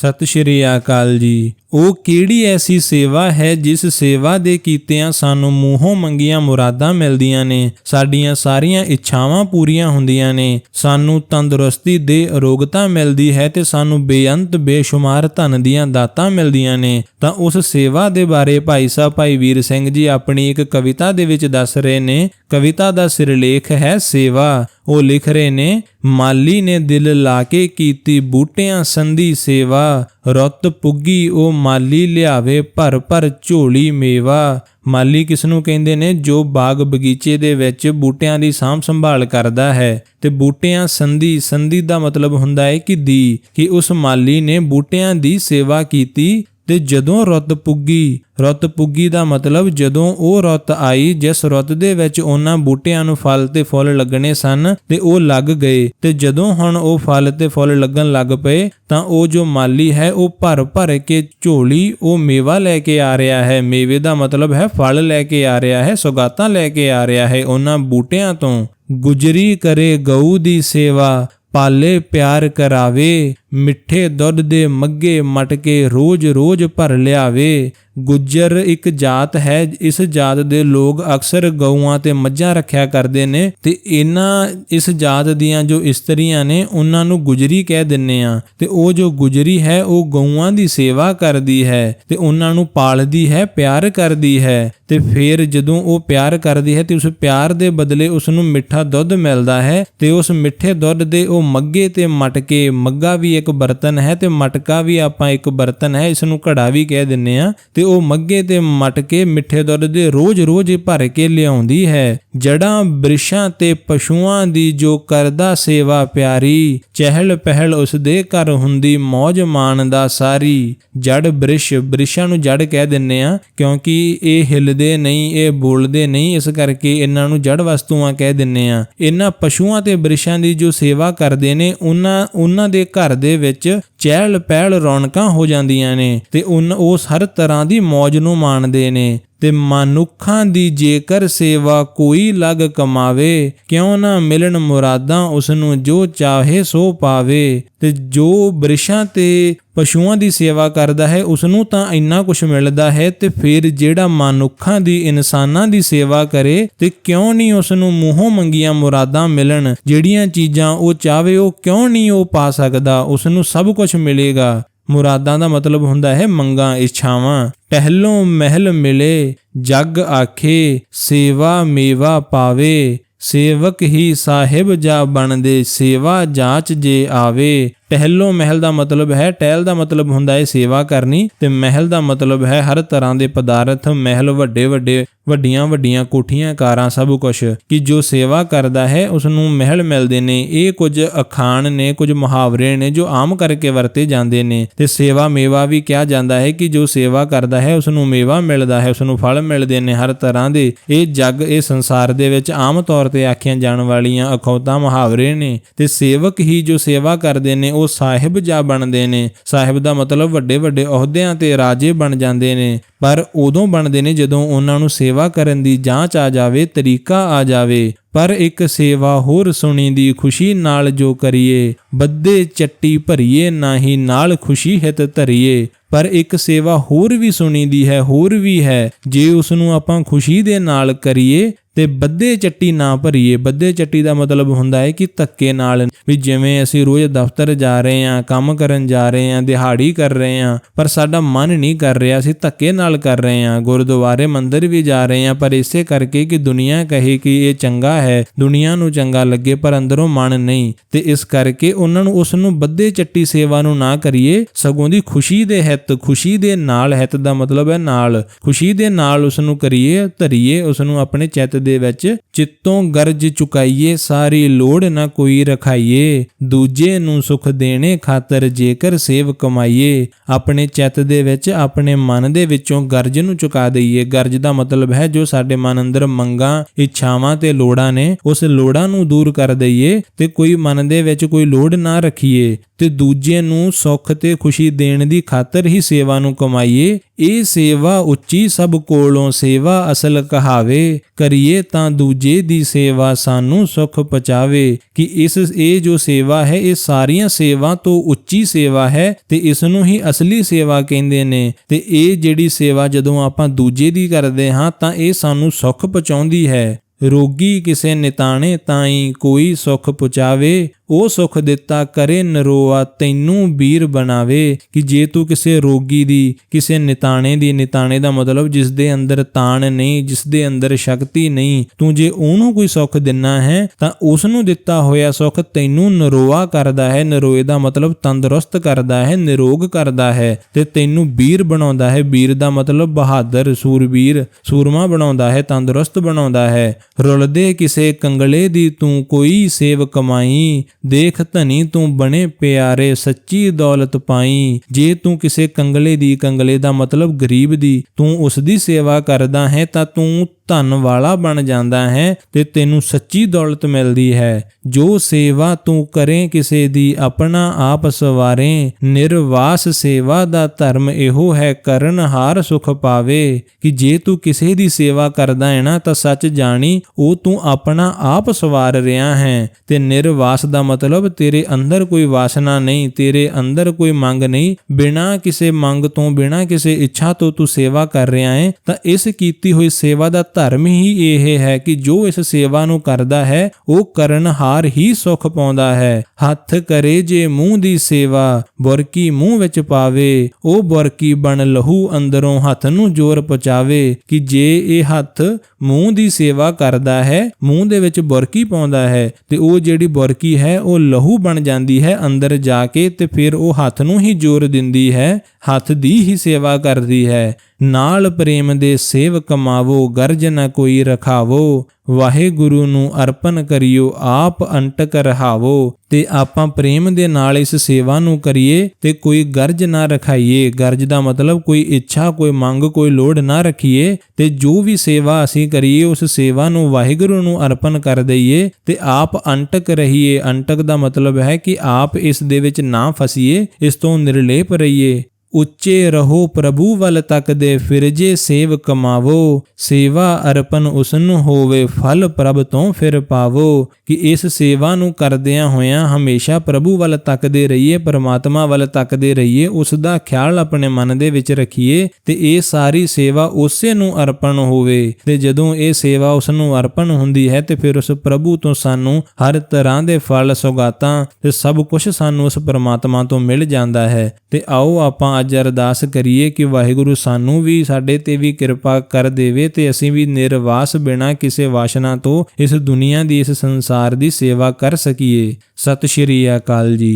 ਸਤਿ ਸ਼੍ਰੀ ਅਕਾਲ ਜੀ। ਉਹ ਕਿਹੜੀ ਐਸੀ ਸੇਵਾ ਹੈ ਜਿਸ ਸੇਵਾ ਦੇ ਕੀਤਿਆਂ ਸਾਨੂੰ ਮੂੰਹੋਂ ਮੰਗੀਆਂ ਮੁਰਾਦਾਂ ਮਿਲਦੀਆਂ ਨੇ? ਸਾਡੀਆਂ ਸਾਰੀਆਂ ਇੱਛਾਵਾਂ ਪੂਰੀਆਂ ਹੁੰਦੀਆਂ ਨੇ। ਸਾਨੂੰ ਤੰਦਰੁਸਤੀ ਦੇ ਅਰੋਗਤਾ ਮਿਲਦੀ ਹੈ ਤੇ ਸਾਨੂੰ ਬੇਅੰਤ, ਬੇਸ਼ੁਮਾਰ ਧਨ ਦੀਆਂ ਦਾਤਾਂ ਮਿਲਦੀਆਂ ਨੇ। ਤਾਂ ਉਸ ਸੇਵਾ ਦੇ ਬਾਰੇ ਭਾਈ ਸਾਹਿਬ, ਭਾਈ ਵੀਰ ਸਿੰਘ ਜੀ ਆਪਣੀ ਇੱਕ ਕਵਿਤਾ ਦੇ ਵਿੱਚ ਦੱਸ ਰਹੇ ਨੇ। ਕਵਿਤਾ ਦਾ ਸਿਰਲੇਖ ਹੈ ਸੇਵਾ। ਉਹ ਲਿਖ ਰਹੇ ਨੇ, ਮਾਲੀ ਨੇ ਦਿਲ ਲਾ ਕੇ ਕੀਤੀ ਬੂਟਿਆਂ ਸੰਧੀ ਸੇਵਾ, ਰੁੱਤ ਪੁੱਗੀ ਉਹ ਮਾਲੀ ਲਿਆਵੇ ਭਰ ਭਰ ਝੋਲੀ ਮੇਵਾ। ਮਾਲੀ ਕਿਸ ਨੂੰ ਕਹਿੰਦੇ ਨੇ? ਜੋ ਬਾਗ ਬਗੀਚੇ ਦੇ ਵਿੱਚ ਬੂਟਿਆਂ ਦੀ ਸਾਂਭ ਸੰਭਾਲ ਕਰਦਾ ਹੈ। ਤੇ ਬੂਟਿਆਂ ਸੰਧੀ ਸੰਧੀ ਦਾ ਮਤਲਬ ਹੁੰਦਾ ਹੈ ਕਿ ਦੀ, ਕਿ ਉਸ ਮਾਲੀ ਨੇ ਬੂਟਿਆਂ ਦੀ ਸੇਵਾ ਕੀਤੀ ਤੇ ਜਦੋਂ ਰੁੱਤ ਪੁੱਗੀ ਰੁੱਤ ਪੁੱਗੀ ਦਾ ਮਤਲਬ ਜਦੋਂ ਉਹ ਰੁੱਤ ਆਈ, ਜਿਸ ਰੁੱਤ ਦੇ ਵਿੱਚ ਉਹਨਾਂ ਬੂਟਿਆਂ ਨੂੰ ਫਲ ਤੇ ਫੁੱਲ ਲੱਗਣੇ ਸਨ ਤੇ ਉਹ ਲੱਗ ਗਏ ਤੇ ਜਦੋਂ ਹੁਣ ਉਹ ਫਲ ਤੇ ਫੁੱਲ ਲੱਗਣ ਲੱਗ ਪਏ, ਤਾਂ ਉਹ ਜੋ ਮਾਲੀ ਹੈ, ਉਹ ਭਰ ਭਰ ਕੇ ਝੋਲੀ, ਉਹ ਮੇਵਾ ਲੈ ਕੇ ਆ ਰਿਹਾ ਹੈ। ਮੇਵੇ ਦਾ ਮਤਲਬ ਹੈ ਫਲ ਲੈ ਕੇ ਆ ਰਿਹਾ ਹੈ, ਸੁਗਾਤਾਂ ਲੈ ਕੇ ਆ ਰਿਹਾ ਹੈ ਉਹਨਾਂ ਬੂਟਿਆਂ ਤੋਂ। ਗੁਜਰੀ ਕਰੇ ਗਊ ਦੀ ਸੇਵਾ, ਪਾਲੇ ਪਿਆਰ ਕਰਾਵੇ ਮਿੱਠੇ ਦੁੱਧ ਦੇ ਮੱਗੇ ਮਟਕੇ ਰੋਜ਼-ਰੋਜ਼ ਭਰ ਲਿਆਵੇ। ਗੁੱਜਰ ਇੱਕ ਜਾਤ ਹੈ, ਇਸ ਜਾਤ ਦੇ ਲੋਕ ਅਕਸਰ ਗਊਆਂ ਤੇ ਮੱਝਾਂ ਰੱਖਿਆ ਕਰਦੇ ਨੇ ਤੇ ਇਹਨਾਂ ਇਸ ਜਾਤ ਦੀਆਂ ਜੋ ਇਸਤਰੀਆਂ ਨੇ, ਉਹਨਾਂ ਨੂੰ ਗੁਜਰੀ ਕਹਿ ਦਿੰਨੇ ਆ। ਤੇ ਉਹ ਜੋ ਗੁਜਰੀ ਹੈ, ਉਹ ਗਊਆਂ ਦੀ ਸੇਵਾ ਕਰਦੀ ਹੈ ਤੇ ਉਹਨਾਂ ਨੂੰ ਪਾਲਦੀ ਹੈ, ਪਿਆਰ ਕਰਦੀ ਹੈ। ਤੇ ਫਿਰ ਜਦੋਂ ਉਹ ਪਿਆਰ ਕਰਦੀ ਹੈ ਤੇ ਉਸ ਪਿਆਰ ਦੇ ਬਦਲੇ ਉਸ ਨੂੰ ਮਿੱਠਾ ਦੁੱਧ ਮਿਲਦਾ ਹੈ ਤੇ ਉਸ ਮਿੱਠੇ ਦੁੱਧ ਦੇ ਉਹ ਮੱਗੇ ਤੇ ਮਟਕੇ ਮੱਗਾ ਵੀ ਇੱਕ ਬਰਤਨ ਹੈ ਤੇ ਮਟਕਾ ਵੀ ਆਪਾਂ ਇੱਕ ਬਰਤਨ ਹੈ ਇਸ ਨੂੰ ਘੜਾ ਵੀ ਕਹਿ ਦਿੰਨੇ ਆ ਤੇ ਉਹ ਮੱਗੇ ਤੇ ਮਟਕੇ ਮਿੱਠੇ ਦੁੱਧ ਦੇ ਰੋਜ਼-ਰੋਜ਼ ਭਰ ਕੇ ਲਿਆਉਂਦੀ ਹੈ। ਜੜਾਂ, ਬ੍ਰਿਸ਼ਾਂ ਤੇ ਪਸ਼ੂਆਂ ਦੀ ਜੋ ਕਰਦਾ ਸੇਵਾ ਪਿਆਰੀ ਚਹਿਲ ਪਹਿਲ ਉਸ ਦੇ ਘਰ ਹੁੰਦੀ ਮौज ਮਾਣਦਾ ਸਾਰੀ। ਜੜ, ਬ੍ਰਿਸ਼, ਬ੍ਰਿਸ਼ਾਂ ਨੂੰ ਜੜ ਕਹਿ ਦਿੰਨੇ ਆ ਕਿਉਂਕਿ ਇਹ ਹਿਲਦੇ ਨਹੀਂ, ਇਹ ਬੋਲਦੇ ਨਹੀਂ, ਇਸ ਕਰਕੇ ਇਹਨਾਂ ਨੂੰ ਜੜ ਵਸਤੂਆਂ ਕਹਿ ਦਿੰਨੇ ਆ ਇਹਨਾਂ ਪਸ਼ੂਆਂ ਤੇ ਬ੍ਰਿਸ਼ਾਂ ਦੀ ਜੋ ਸੇਵਾ ਕਰਦੇ ਨੇ, ਉਹਨਾਂ ਉਹਨਾਂ ਦੇ ਘਰ ਦੇ ਵਿੱਚ ਚਹਿਲ ਪਹਿਲ ਰੌਣਕਾਂ ਹੋ ਜਾਂਦੀਆਂ ਨੇ ਤੇ ਉਨ ਉਸ ਹਰ ਤਰ੍ਹਾਂ ਦੀ ਮौज ਨੂੰ ਮਾਣਦੇ ਨੇ। ਤੇ ਮਨੁੱਖਾਂ ਦੀ ਜੇਕਰ ਸੇਵਾ ਕੋਈ ਲਗ ਕਮਾਵੇ, ਕਿਉਂ ਨਾ ਮਿਲਣ ਮੁਰਾਦਾਂ ਉਸ ਨੂੰ ਜੋ ਚਾਹੇ ਸੋ ਪਾਵੇ। ਤੇ ਜੋ ਬ੍ਰਿਸ਼ਾਂ ਤੇ ਪਸ਼ੂਆਂ ਦੀ ਸੇਵਾ ਕਰਦਾ ਹੈ ਉਸ ਨੂੰ ਤਾਂ ਇੰਨਾ ਕੁਝ ਮਿਲਦਾ ਹੈ ਤੇ ਫਿਰ ਜਿਹੜਾ ਮਨੁੱਖਾਂ ਦੀ ਇਨਸਾਨਾਂ ਦੀ ਸੇਵਾ ਕਰੇ, ਤੇ ਕਿਉਂ ਨਹੀਂ ਉਸ ਨੂੰ ਮੂੰਹੋਂ ਮੰਗੀਆਂ ਮੁਰਾਦਾਂ ਮਿਲਣ? ਜਿਹੜੀਆਂ ਚੀਜ਼ਾਂ ਉਹ ਚਾਹਵੇ, ਉਹ ਕਿਉਂ ਨਹੀਂ ਉਹ ਪਾ ਸਕਦਾ? ਉਸ ਨੂੰ ਸਭ ਕੁਝ ਮਿਲੇਗਾ। ਮੁਰਾਦਾਂ ਦਾ ਮਤਲਬ ਹੁੰਦਾ ਹੈ ਮੰਗਾਂ, ਇੱਛਾਵਾਂ। ਟਹਿਲੋਂ ਮਹਿਲ ਮਿਲੇ, ਜਗ ਆਖੇ, ਸੇਵਾ ਮੇਵਾ ਪਾਵੇ। ਸੇਵਕ ਹੀ ਸਾਹਿਬ ਜਾ ਬਣਦੇ, ਸੇਵਾ ਜਾਂਚ ਜੇ ਆਵੇ। ਟਹਿਲੋਂ ਮਹਿਲ ਦਾ ਮਤਲਬ ਹੈ, ਟਹਿਲ ਦਾ ਮਤਲਬ ਹੁੰਦਾ ਹੈ ਸੇਵਾ ਕਰਨੀ ਤੇ ਮਹਿਲ ਦਾ ਮਤਲਬ ਹੈ ਹਰ ਤਰ੍ਹਾਂ ਦੇ ਪਦਾਰਥ, ਮਹਿਲ ਵੱਡੇ ਵੱਡੇ, ਵੱਡੀਆਂ ਵੱਡੀਆਂ ਕੋਠੀਆਂ, ਕਾਰਾਂ, ਸਭ ਕੁਝ ਕਿ ਜੋ ਸੇਵਾ ਕਰਦਾ ਹੈ ਉਸ ਨੂੰ ਮਹਿਲ ਮਿਲਦੇ ਨੇ। ਇਹ ਕੁਝ ਅਖਾਣ ਨੇ, ਕੁਝ ਮੁਹਾਵਰੇ ਨੇ ਜੋ ਆਮ ਕਰਕੇ ਵਰਤੇ ਜਾਂਦੇ ਨੇ। ਤੇ ਸੇਵਾ ਮੇਵਾ ਵੀ ਕਿਹਾ ਜਾਂਦਾ ਹੈ ਕਿ ਜੋ ਸੇਵਾ ਕਰਦਾ ਹੈ ਉਸ ਨੂੰ ਮੇਵਾ ਮਿਲਦਾ ਹੈ ਉਸ ਨੂੰ ਫਲ ਮਿਲਦੇ ਨੇ ਹਰ ਤਰ੍ਹਾਂ ਦੇ। ਇਹ ਜੱਗ, ਇਹ ਸੰਸਾਰ ਦੇ ਵਿੱਚ ਆਮ ਤੌਰ ਤੇ ਆਖੀਆਂ ਜਾਣ ਵਾਲੀਆਂ ਅਖੌਤਾਂ, ਮੁਹਾਵਰੇ ਨੇ। ਤੇ ਸੇਵਕ ਹੀ ਜੋ ਸੇਵਾ ਕਰਦੇ ਨੇ, ਉਹ ਸਾਹਿਬ ਜਾ ਬਣਦੇ ਨੇ। ਸਾਹਿਬ ਦਾ ਮਤਲਬ ਵੱਡੇ ਵੱਡੇ ਅਹੁਦਿਆਂ ਤੇ ਰਾਜੇ ਬਣ ਜਾਂਦੇ ਨੇ। ਪਰ ਉਦੋਂ ਬਣਦੇ ਨੇ ਜਦੋਂ ਉਹਨਾਂ ਨੂੰ ਸੇਵਾ ਕਰਨ ਦੀ ਜਾਂਚ ਆ ਜਾਵੇ, ਤਰੀਕਾ ਆ ਜਾਵੇ। ਪਰ ਇੱਕ ਸੇਵਾ ਹੋਰ ਸੁਣੀ ਦੀ ਖੁਸ਼ੀ ਨਾਲ ਜੋ ਕਰੀਏ ਬੱਦੇ ਚੱਟੀ ਭਰੀਏ ਨਾਹੀ ਨਾਲ ਖੁਸ਼ੀ ਹਿਤ ਧਰੀਏ। ਪਰ ਇੱਕ ਸੇਵਾ ਹੋਰ ਵੀ ਸੁਣੀ ਦੀ ਹੈ, ਹੋਰ ਵੀ ਹੈ। ਜੇ ਉਸ ਨੂੰ ਆਪਾਂ ਖੁਸ਼ੀ ਦੇ ਨਾਲ ਕਰੀਏ ਤੇ ਬੱਦੇ ਚੱਟੀ ਨਾ ਭਰੀਏ। ਬੱਦੇ ਚੱਟੀ ਦਾ ਮਤਲਬ ਹੁੰਦਾ ਹੈ ਕਿ ਧੱਕੇ ਨਾਲ ਵੀ ਜਿਵੇਂ ਅਸੀਂ ਰੋਜ਼ ਦਫ਼ਤਰ ਜਾ ਰਹੇ ਹਾਂ, ਕੰਮ ਕਰਨ ਜਾ ਰਹੇ ਹਾਂ, ਦਿਹਾੜੀ ਕਰ ਰਹੇ ਹਾਂ, ਪਰ ਸਾਡਾ ਮਨ ਨਹੀਂ ਕਰ ਰਿਹਾ, ਅਸੀਂ ਧੱਕੇ ਨਾਲ ਕਰ ਰਹੇ ਹਾਂ। ਗੁਰਦੁਆਰੇ ਮੰਦਿਰ ਵੀ ਜਾ ਰਹੇ ਹਾਂ, ਪਰ ਇਸੇ ਕਰਕੇ ਕਿ ਦੁਨੀਆ ਕਹੇ ਕਿ ਇਹ ਚੰਗਾ ਹੈ, ਦੁਨੀਆ ਨੂੰ ਚੰਗਾ ਲੱਗੇ, ਪਰ ਅੰਦਰੋਂ ਮਨ ਨਹੀਂ। ਤੇ ਇਸ ਕਰਕੇ ਉਹਨਾਂ ਨੂੰ ਉਸ ਨੂੰ ਬੱਦੇ ਚੱਟੀ ਸੇਵਾ ਨੂੰ ਨਾ ਕਰੀਏ, ਸਗੋਂ ਦੀ ਖੁਸ਼ੀ ਦੇ ਹਿੱਤ, ਖੁਸ਼ੀ ਦੇ ਨਾਲ, ਹਿੱਤ ਦਾ ਮਤਲਬ ਹੈ ਨਾਲ। ਖੁਸ਼ੀ ਦੇ ਨਾਲ ਉਸ ਨੂੰ ਕਰੀਏ, ਧਰੀਏ, ਉਸ ਨੂੰ ਆਪਣੇ ਚਿੱਤ ਦੇ ਵਿੱਚ ਚਿੱਤੋਂ ਗਰਜ ਚੁਕਾਈਏ, ਸਾਰੀ ਲੋੜ ਨਾ ਕੋਈ ਰਖਾਈਏ। ਦੂਜੇ ਨੂੰ ਸੁਖ ਦੇਣੇ ਖਾਤਰ ਜੇਕਰ ਸੇਵ ਕਮਾਈਏ, ਆਪਣੇ ਚਿੱਤ ਦੇ ਵਿੱਚ, ਆਪਣੇ ਮਨ ਦੇ ਵਿੱਚੋਂ ਗਰਜ ਨੂੰ ਚੁਕਾ ਦਈਏ। ਗਰਜ ਦਾ ਮਤਲਬ ਹੈ ਜੋ ਸਾਡੇ ਮਨ ਅੰਦਰ ਮੰਗਾਂ, ਇੱਛਾਵਾਂ ਤੇ ਲੋੜਾਂ ਨੇ, ਉਸ ਲੋੜਾਂ ਨੂੰ ਦੂਰ ਕਰ ਦਈਏ ਤੇ ਕੋਈ ਮਨ ਦੇ ਵਿੱਚ ਕੋਈ ਲੋੜ ਨਾ ਰੱਖੀਏ। ਤੇ ਦੂਜੇ ਨੂੰ ਸੁੱਖ ਤੇ ਖੁਸ਼ੀ ਦੇਣ ਦੀ ਖਾਤਰ ਹੀ ਸੇਵਾ ਨੂੰ ਕਮਾਈਏ। ਇਹ ਸੇਵਾ ਉੱਚੀ ਸਭ ਕੋਲੋਂ ਸੇਵਾ ਅਸਲ ਕਹਾਵੇ। ਕਰੀਏ ਤਾਂ ਦੂਜੇ ਦੀ ਸੇਵਾ ਸਾਨੂੰ ਸੁਖ ਪਚਾਵੇ ਕਿ ਇਸ, ਇਹ ਜੋ ਸੇਵਾ ਹੈ, ਇਹ ਸਾਰੀਆਂ ਸੇਵਾ ਤੋਂ ਉੱਚੀ ਸੇਵਾ ਹੈ ਤੇ ਇਸ ਨੂੰ ਹੀ ਅਸਲੀ ਸੇਵਾ ਕਹਿੰਦੇ ਨੇ। ਤੇ ਇਹ ਜਿਹੜੀ ਸੇਵਾ ਜਦੋਂ ਆਪਾਂ ਦੂਜੇ ਦੀ ਕਰਦੇ ਹਾਂ, ਤਾਂ ਇਹ ਸਾਨੂੰ ਸੁਖ ਪਹੁੰਚਾਉਂਦੀ ਹੈ। ਰੋਗੀ ਕਿਸੇ ਨਿਤਾਣੇ ਤਾਈ ਕੋਈ ਸੁਖ ਪਹੁੰਚਾਵੇ। ਉਹ ਸੁਖ ਦਿੱਤਾ ਕਰੇ ਨਰੋਆ, ਤੈਨੂੰ ਵੀਰ ਬਣਾਵੇ, ਕਿ ਜੇ ਤੂੰ ਕਿਸੇ ਰੋਗੀ ਦੀ, ਕਿਸੇ ਨਿਤਾਣੇ ਦੀ, ਨਿਤਾਣੇ ਦਾ ਮਤਲਬ ਜਿਸ ਦੇ ਅੰਦਰ ਤਾਣ ਨਹੀਂ ਜਿਸ ਦੇ ਅੰਦਰ ਸ਼ਕਤੀ ਨਹੀਂ, ਤੂੰ ਜੇ ਉਹਨੂੰ ਕੋਈ ਸੁਖ ਦਿੰਨਾ ਹੈ, ਤਾਂ ਉਸ ਨੂੰ ਦਿੱਤਾ ਹੋਇਆ ਸੁਖ ਤੈਨੂੰ ਨਰੋਆ ਕਰਦਾ ਹੈ। ਨਰੋਏ ਦਾ ਮਤਲਬ ਤੰਦਰੁਸਤ ਕਰਦਾ ਹੈ, ਨਿਰੋਗ ਕਰਦਾ ਹੈ ਤੇ ਤੈਨੂੰ ਵੀਰ ਬਣਾਉਂਦਾ ਹੈ। ਵੀਰ ਦਾ ਮਤਲਬ ਬਹਾਦਰ, ਸੂਰਬੀਰ, ਸੂਰਮਾ ਬਣਾਉਂਦਾ ਹੈ, ਤੰਦਰੁਸਤ ਬਣਾਉਂਦਾ ਹੈ। ਰੁਲਦੇ ਕਿਸੇ ਕੰਗਲੇ ਦੀ ਤੂੰ ਕੋਈ ਸੇਵ ਕਮਾਈ ਦੇਖ ਧਨੀ ਤੂੰ ਬਣੇ ਪਿਆਰੇ, ਸੱਚੀ ਦੌਲਤ ਪਾਈ। ਜੇ ਤੂੰ ਕਿਸੇ ਕੰਗਲੇ ਦੀ, ਕੰਗਲੇ ਦਾ ਮਤਲਬ ਗਰੀਬ ਦੀ, ਤੂੰ ਉਸ ਦੀ ਸੇਵਾ ਕਰਦਾ ਹੈ ਤਾਂ ਤੂੰ ਧਨ ਵਾਲਾ ਬਣ ਜਾਂਦਾ ਹੈ ਤੇ ਤੈਨੂੰ ਸੱਚੀ ਦੌਲਤ ਮਿਲਦੀ ਹੈ। ਜੋ ਸੇਵਾ ਤੂੰ ਕਰੇ, ਕਿਸੇ ਦੀ ਆਪਣਾ ਆਪ ਸਵਾਰੇ। ਨਿਰਵਾਸ ਸੇਵਾ ਦਾ ਧਰਮ ਇਹੋ ਹੈ, ਕਰਨ ਹਾਰ ਸੁਖ ਪਾਵੇ। ਕਿ ਜੇ ਤੂੰ ਕਿਸੇ ਦੀ ਸੇਵਾ ਕਰਦਾ ਹੈ ਨਾ, ਤਾਂ ਸੱਚ ਜਾਣੀ, ਉਹ ਤੂੰ ਆਪਣਾ ਆਪ ਸਵਾਰ ਰਿਹਾ ਹੈ। ਤੇ ਨਿਰਵਾਸ ਦਾ ਮਤਲਬ ਤੇਰੇ ਅੰਦਰ ਕੋਈ ਵਾਸਨਾ ਨਹੀਂ, ਤੇਰੇ ਅੰਦਰ ਕੋਈ ਮੰਗ ਨਹੀਂ। ਬਿਨਾ ਕਿਸੇ ਮੰਗ ਤੋਂ, ਬਿਨਾ ਕਿਸੇ ਇੱਛਾ ਤੋਂ ਤੂੰ ਸੇਵਾ ਕਰ ਰਿਹਾ ਹੈ, ਤਾਂ ਇਸ ਕੀਤੀ ਹੋਈ ਸੇਵਾ ਦਾ ਧਰਮ ਹੀ ਇਹ ਹੈ ਕਿ ਜੋ ਇਸ ਸੇਵਾ ਨੂੰ ਕਰਦਾ ਹੈ, ਉਹ ਕਰਨਹਾਰ ਹੀ ਸੁਖ ਪਾਉਂਦਾ ਹੈ। ਹੱਥ ਕਰੇ ਜੇ ਮੂੰਹ ਦੀ ਸੇਵਾ, ਬੁਰਕੀ ਮੂੰਹ ਵਿੱਚ ਪਾਵੇ, ਉਹ ਬੁਰਕੀ ਬਣ ਲਹੂ ਅੰਦਰੋਂ ਹੱਥ ਨੂੰ ਜ਼ੋਰ ਪਹੁੰਚਾਵੇ, ਕਿ ਜੇ ਇਹ ਹੱਥ ਮੂੰਹ ਦੀ ਸੇਵਾ ਕਰਦਾ ਹੈ, ਮੂੰਹ ਦੇ ਵਿੱਚ ਬੁਰਕੀ ਪਾਉਂਦਾ ਹੈ, ਤੇ ਉਹ ਜਿਹੜੀ ਬੁਰਕੀ ਹੈ, ਉਹ ਲਹੂ ਬਣ ਜਾਂਦੀ ਹੈ ਅੰਦਰ ਜਾ ਕੇ, ਤੇ ਫਿਰ ਉਹ ਹੱਥ ਨੂੰ ਹੀ ਜ਼ੋਰ ਦਿੰਦੀ ਹੈ, ਹੱਥ ਦੀ ਹੀ ਸੇਵਾ ਕਰਦੀ ਹੈ। ਨਾਲ ਪ੍ਰੇਮ ਦੇ ਸੇਵ ਕਮਾਵੋ ਗਰਜ ਨ ਕੋਈ ਰਖਾਵੋ। ਵਾਹਿਗੁਰੂ ਨੂੰ ਅਰਪਣ ਕਰਿਓ, ਆਪ ਅੰਟਕ ਰਹਾਵੋ। ਤੇ ਆਪਾਂ ਪ੍ਰੇਮ ਦੇ ਨਾਲ ਇਸ ਸੇਵਾ ਨੂੰ ਕਰੀਏ ਤੇ ਕੋਈ ਗਰਜ ਨਾ ਰਖਾਈਏ। ਗਰਜ ਦਾ ਮਤਲਬ ਕੋਈ ਇੱਛਾ, ਕੋਈ ਮੰਗ, ਕੋਈ ਲੋੜ ਨਾ ਰੱਖੀਏ। ਤੇ ਜੋ ਵੀ ਸੇਵਾ ਅਸੀਂ ਕਰੀਏ, ਉਸ ਸੇਵਾ ਨੂੰ ਵਾਹਿਗੁਰੂ ਨੂੰ ਅਰਪਣ ਕਰ ਦਈਏ ਤੇ ਆਪ ਅੰਟਕ ਰਹੀਏ। ਅੰਟਕ ਦਾ ਮਤਲਬ ਹੈ ਕਿ ਆਪ ਇਸ ਦੇ ਵਿੱਚ ਨਾ ਫਸੀਏ, ਇਸ ਤੋਂ ਨਿਰਲੇਪ ਰਹੀਏ। ਉੱਚੇ ਰਹੋ ਪ੍ਰਭੂ ਵੱਲ ਤੱਕਦੇ ਫਿਰਜੇ ਸੇਵ ਕਮਾਵੋ, ਸੇਵਾ ਅਰਪਨ ਉਸਨੂੰ ਹੋਵੇ ਫਲ ਪ੍ਰਭ ਤੋਂ ਫਿਰ ਪਾਵੋ, ਕਿ ਇਸ ਸੇਵਾ ਨੂੰ ਕਰਦਿਆਂ ਹੋਇਆਂ ਹਮੇਸ਼ਾ ਪ੍ਰਭੂ ਵੱਲ ਤੱਕਦੇ ਰਹੀਏ, ਪਰਮਾਤਮਾ ਵੱਲ ਤੱਕਦੇ ਰਹੀਏ ਉਸ ਦਾ ਖਿਆਲ ਆਪਣੇ ਮਨ ਦੇ ਵਿੱਚ ਰੱਖੀਏ ਤੇ ਇਹ ਸਾਰੀ ਸੇਵਾ ਉਸੇ ਨੂੰ ਅਰਪਣ ਹੋਵੇ। ਤੇ ਜਦੋਂ ਇਹ ਸੇਵਾ ਉਸ ਨੂੰ ਅਰਪਣ ਹੁੰਦੀ ਹੈ ਤੇ ਫਿਰ ਉਸ ਪ੍ਰਭੂ ਤੋਂ ਸਾਨੂੰ ਹਰ ਤਰ੍ਹਾਂ ਦੇ ਫਲ ਸੁਗਾਤਾਂ ਤੇ ਸਭ ਕੁਝ ਸਾਨੂੰ ਉਸ ਪਰਮਾਤਮਾ ਤੋਂ ਮਿਲ ਜਾਂਦਾ ਹੈ। ਤੇ ਆਓ ਆਪਾਂ ਅੱਜ ਅਰਦਾਸ ਕਰੀਏ ਕਿ ਵਾਹਿਗੁਰੂ ਸਾਨੂੰ ਵੀ ਸਾਡੇ ਤੇ ਵੀ ਕਿਰਪਾ ਕਰ ਦੇਵੇ ਤੇ ਅਸੀਂ ਵੀ ਨਿਰਵਾਸ ਬਿਨਾ ਕਿਸੇ ਵਾਸ਼ਨਾ ਤੋਂ ਇਸ ਦੁਨੀਆ ਦੀ, ਇਸ ਸੰਸਾਰ ਦੀ ਸੇਵਾ ਕਰ ਸਕੀਏ। ਸਤਿ ਸ਼੍ਰੀ ਅਕਾਲ ਜੀ।